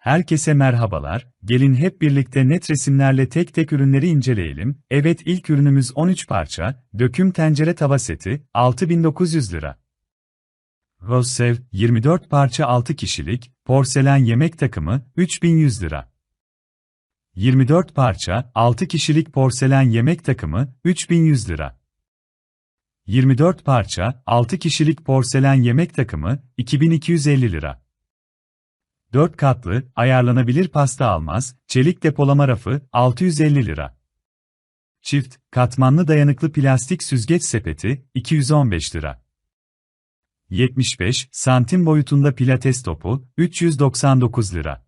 Herkese merhabalar, gelin hep birlikte net resimlerle tek tek ürünleri inceleyelim. Evet ilk ürünümüz 13 parça, döküm tencere tava seti, 6900 lira. Rosev, 24 parça 6 kişilik, porselen yemek takımı, 3100 lira. 24 parça, 6 kişilik porselen yemek takımı, 3100 lira. 24 parça, 6 kişilik porselen yemek takımı, 2250 lira. 4 katlı, ayarlanabilir pasta almaz, çelik depolama rafı, 650 lira. Çift, katmanlı dayanıklı plastik süzgeç sepeti, 215 lira. 75 santim boyutunda pilates topu, 399 lira.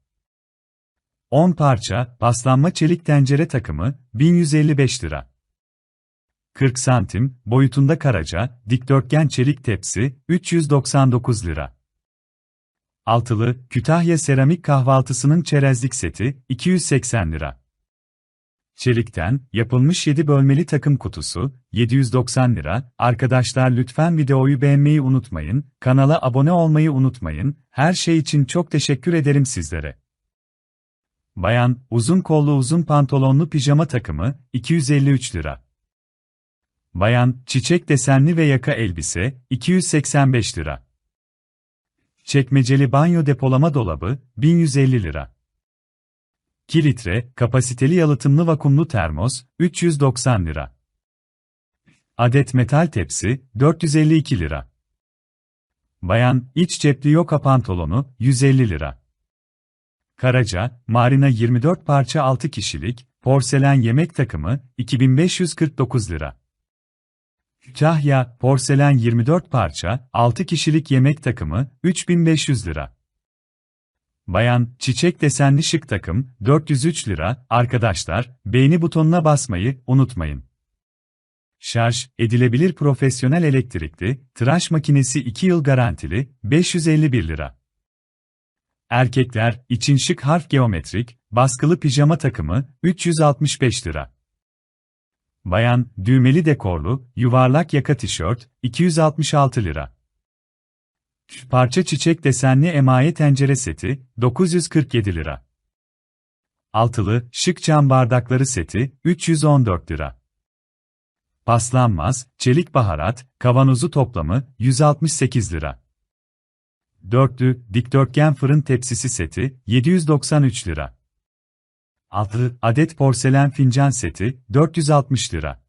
10 parça, paslanma çelik tencere takımı, 1155 lira. 40 santim, boyutunda karaca, dikdörtgen çelik tepsi, 399 lira. Altılı, Kütahya seramik kahvaltısının çerezlik seti, 280 lira. Çelikten, yapılmış 7 bölmeli takım kutusu, 790 lira. Arkadaşlar lütfen videoyu beğenmeyi unutmayın, kanala abone olmayı unutmayın, her şey için çok teşekkür ederim sizlere. Bayan, uzun kollu uzun pantolonlu pijama takımı, 253 lira. Bayan, çiçek desenli ve yaka elbise, 285 lira. Çekmeceli banyo depolama dolabı, 1150 lira. 2 litre, kapasiteli yalıtımlı vakumlu termos, 390 lira. Adet metal tepsi, 452 lira. Bayan, iç cepli yoka pantolonu, 150 lira. Karaca, Marina 24 parça 6 kişilik, porselen yemek takımı, 2549 lira. Kahya, porselen 24 parça, 6 kişilik yemek takımı, 3500 lira. Bayan, çiçek desenli şık takım, 403 lira. Arkadaşlar, beğeni butonuna basmayı unutmayın. Şarj, edilebilir profesyonel elektrikli, tıraş makinesi 2 yıl garantili, 551 lira. Erkekler, için şık harf geometrik, baskılı pijama takımı, 365 lira. Bayan, düğmeli dekorlu, yuvarlak yaka tişört, 266 lira. Parça çiçek desenli emaye tencere seti, 947 lira. Altılı, şık cam bardakları seti, 314 lira. Paslanmaz, çelik baharat, kavanozu toplamı, 168 lira. Dörtlü, dikdörtgen fırın tepsisi seti, 793 lira. 6 adet porselen fincan seti, 460 lira.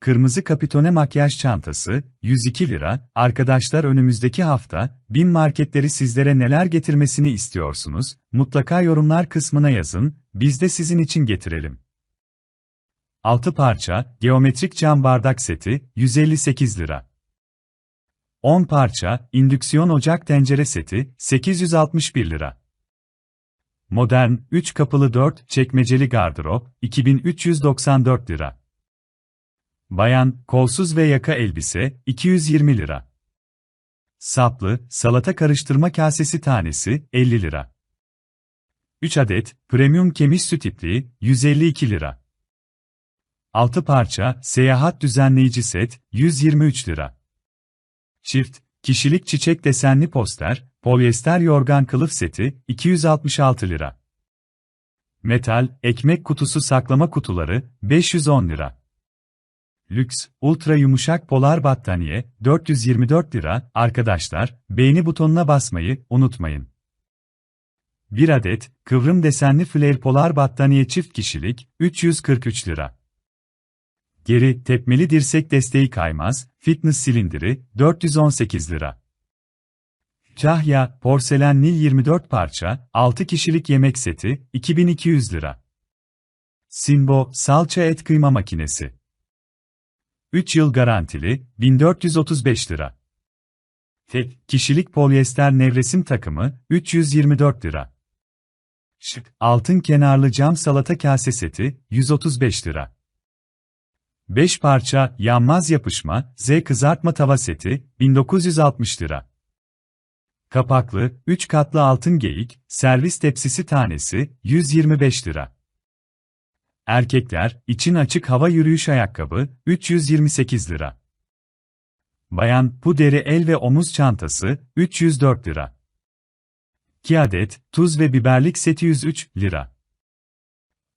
Kırmızı kapitone makyaj çantası, 102 lira. Arkadaşlar önümüzdeki hafta, bin marketleri sizlere neler getirmesini istiyorsunuz? Mutlaka yorumlar kısmına yazın, biz de sizin için getirelim. 6 parça, geometrik cam bardak seti, 158 lira. 10 parça, indüksiyon ocak tencere seti, 861 lira. Modern, 3 kapılı 4 çekmeceli gardırop, 2394 lira. Bayan, kolsuz ve yaka elbise, 220 lira. Saplı, salata karıştırma kasesi tanesi, 50 lira. 3 adet, premium kemik süt ipliği, 152 lira. 6 parça, seyahat düzenleyici set, 123 lira. Çift, kişilik çiçek desenli poster, polyester yorgan kılıf seti, 266 lira. Metal, ekmek kutusu saklama kutuları, 510 lira. Lüks, ultra yumuşak polar battaniye, 424 lira. Arkadaşlar, beğeni butonuna basmayı unutmayın. 1 adet, kıvrım desenli flare polar battaniye çift kişilik, 343 lira. Geri, tepmeli dirsek desteği kaymaz, fitness silindiri, 418 lira. Kahya, porselen Nil 24 parça, 6 kişilik yemek seti, 2200 lira. Sinbo, salça et kıyma makinesi. 3 yıl garantili, 1435 lira. Tek kişilik polyester nevresim takımı, 324 lira. Şık, altın kenarlı cam salata kase seti, 135 lira. 5 parça, yanmaz yapışma, Z kızartma tava seti, 1960 lira. Kapaklı, 3 katlı altın geyik, servis tepsisi tanesi, 125 lira. Erkekler, için açık hava yürüyüş ayakkabı, 328 lira. Bayan, bu deri el ve omuz çantası, 304 lira. 2 adet, tuz ve biberlik seti 103 lira.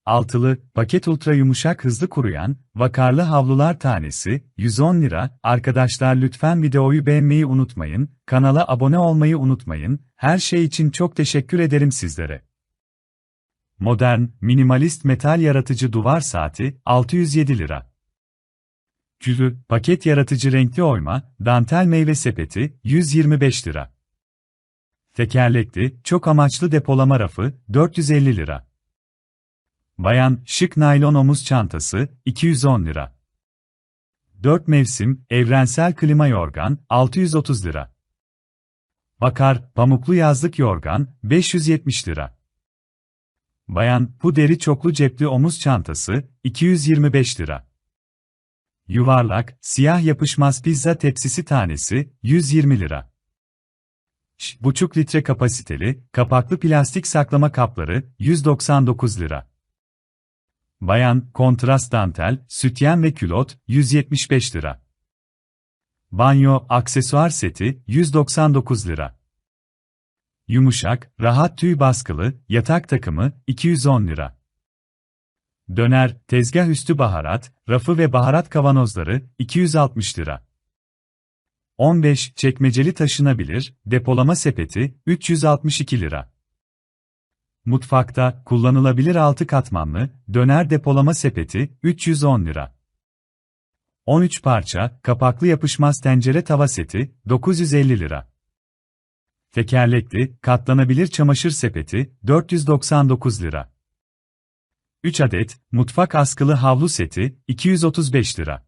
Altılı, paket ultra yumuşak hızlı kuruyan, vakarlı havlular tanesi, 110 lira. Arkadaşlar lütfen videoyu beğenmeyi unutmayın, kanala abone olmayı unutmayın, her şey için çok teşekkür ederim sizlere. Modern, minimalist metal yaratıcı duvar saati, 607 lira. Cülü, paket yaratıcı renkli oyma, dantel meyve sepeti, 125 lira. Tekerlekli, çok amaçlı depolama rafı, 450 lira. Bayan, şık naylon omuz çantası, 210 lira. 4 mevsim, evrensel klima yorgan, 630 lira. Bakar, pamuklu yazlık yorgan, 570 lira. Bayan, bu deri çoklu cepli omuz çantası, 225 lira. Yuvarlak, siyah yapışmaz pizza tepsisi tanesi, 120 lira. Ş, buçuk litre kapasiteli, kapaklı plastik saklama kapları, 199 lira. Bayan, kontrast dantel, sütyen ve külot, 175 lira. Banyo, aksesuar seti, 199 lira. Yumuşak, rahat tüy baskılı, yatak takımı, 210 lira. Döner, tezgah üstü baharat, rafı ve baharat kavanozları, 260 lira. 15 çekmeceli taşınabilir, depolama sepeti, 362 lira. Mutfakta, kullanılabilir altı katmanlı, döner depolama sepeti, 310 lira. 13 parça, kapaklı yapışmaz tencere tava seti, 950 lira. Tekerlekli, katlanabilir çamaşır sepeti, 499 lira. 3 adet, mutfak askılı havlu seti, 235 lira.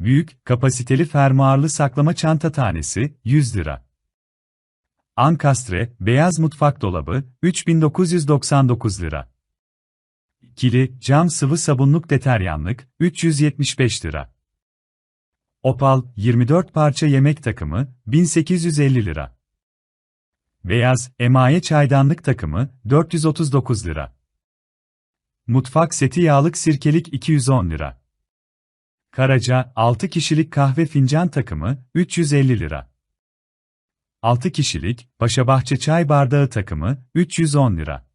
Büyük, kapasiteli fermuarlı saklama çanta tanesi, 100 lira. Ankastre, beyaz mutfak dolabı, 3999 lira. Kili, cam sıvı sabunluk deteryanlık, 375 lira. Opal, 24 parça yemek takımı, 1850 lira. Beyaz, emaye çaydanlık takımı, 439 lira. Mutfak seti yağlık sirkelik 210 lira. Karaca, 6 kişilik kahve fincan takımı, 350 lira. 6 kişilik, Paşabahçe çay bardağı takımı, 310 lira.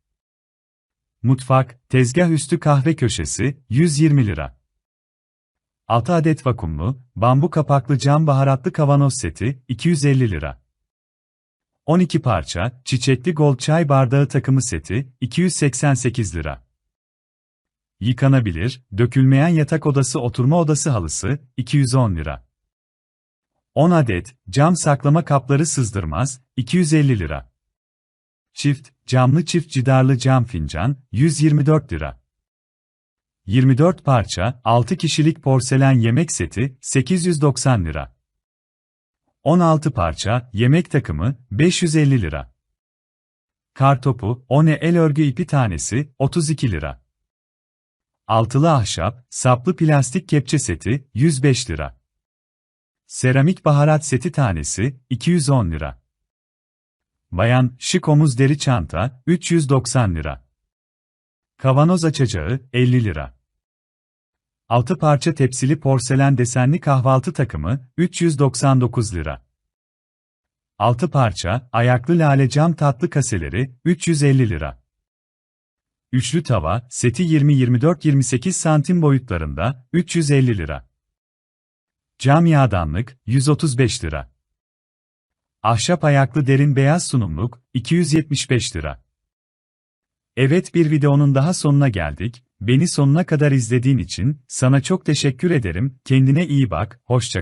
Mutfak, tezgah üstü kahve köşesi, 120 lira. 6 adet vakumlu, bambu kapaklı cam baharatlı kavanoz seti, 250 lira. 12 parça, çiçekli gold çay bardağı takımı seti, 288 lira. Yıkanabilir, dökülmeyen yatak odası oturma odası halısı, 210 lira. 10 adet, cam saklama kapları sızdırmaz, 250 lira. Çift, camlı çift cidarlı cam fincan, 124 lira. 24 parça, 6 kişilik porselen yemek seti, 890 lira. 16 parça, yemek takımı, 550 lira. Kartopu, one el örgü ipi tanesi, 32 lira. Altılı ahşap, saplı plastik kepçe seti, 105 lira. Seramik baharat seti tanesi, 210 lira. Bayan, şık omuz deri çanta, 390 lira. Kavanoz açacağı, 50 lira. 6 parça tepsili porselen desenli kahvaltı takımı, 399 lira. 6 parça, ayaklı lale cam tatlı kaseleri, 350 lira. Üçlü tava, seti 20-24-28 santim boyutlarında, 350 lira. Cam yağdanlık, 135 lira. Ahşap ayaklı derin beyaz sunumluk, 275 lira. Evet bir videonun daha sonuna geldik. Beni sonuna kadar izlediğin için sana çok teşekkür ederim. Kendine iyi bak, hoşça